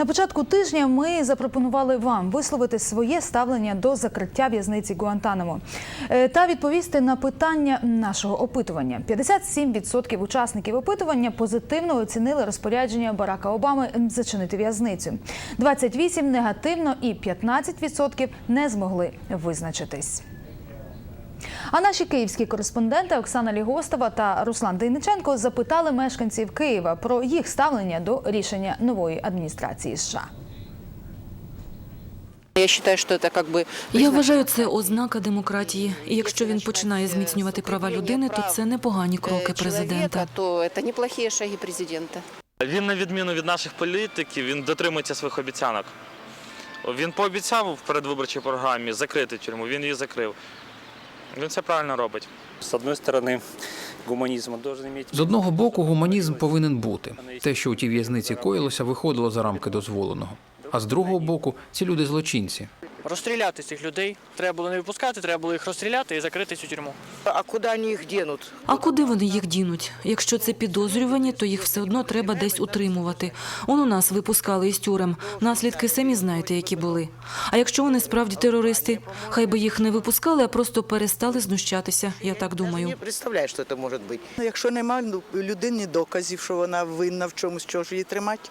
На початку тижня ми запропонували вам висловити своє ставлення до закриття в'язниці Гуантанамо Е, та відповісти на питання нашого опитування. 57% учасників опитування позитивно оцінили розпорядження Барака Обами зачинити в'язницю. 28% негативно і 15% не змогли визначитись. А наші київські кореспонденти Оксана Лігостова та Руслан Дейниченко запитали мешканців Києва про їх ставлення до рішення нової адміністрації США. Я считаю, что это как бы... Я вважаю, це ознака демократії. І якщо він починає зміцнювати права людини, то це непогані кроки э, президента. человека, то это неплохие шаги президента. Він, на відміну від наших політиків, він дотримується своїх обіцянок. Він пообіцяв в передвиборчій програмі закрити тюрму, він її закрив. Він все правильно робить. З одной сторони, гуманізм должен. З одного боку, гуманізм повинен бути. Те, що у тій в'язниці коїлося, виходило за рамки дозволеного. А з другого боку, ці люди злочинці. Розстріляти цих людей. Треба було не випускати, треба було їх розстріляти і закрити цю тюрму. А куда они их денут? А куди вони їх дінуть? Якщо це підозрювані, то їх все одно треба десь утримувати. Он у нас випускали із тюрем. Наслідки самі знаєте, які були. А якщо вони справді терористи, хай би їх не випускали, а просто перестали знущатися. Я так думаю. Не представляю, що це може бути. Ну, Якщо немає у людини доказів, що вона винна в чомусь, чого ж її тримати,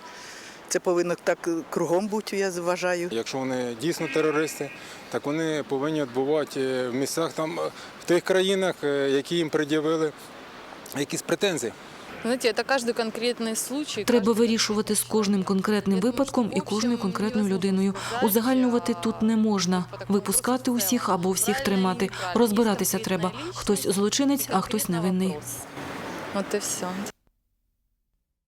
це повинно так е, кругом бути, я вважаю. Якщо вони дійсно терористи, так вони повинні відбувати е, в місцях там, е, в тих країнах, е, які їм пред'явили якісь претензії. Знаете, это каждый конкретный случай. Треба вирішувати з кожним конкретним випадком і кожною конкретною людиною. Узагальнювати тут не можна. Випускати усіх або всіх тримати. Розбиратися треба. Хтось злочинець, а хтось невинний. Вот и все.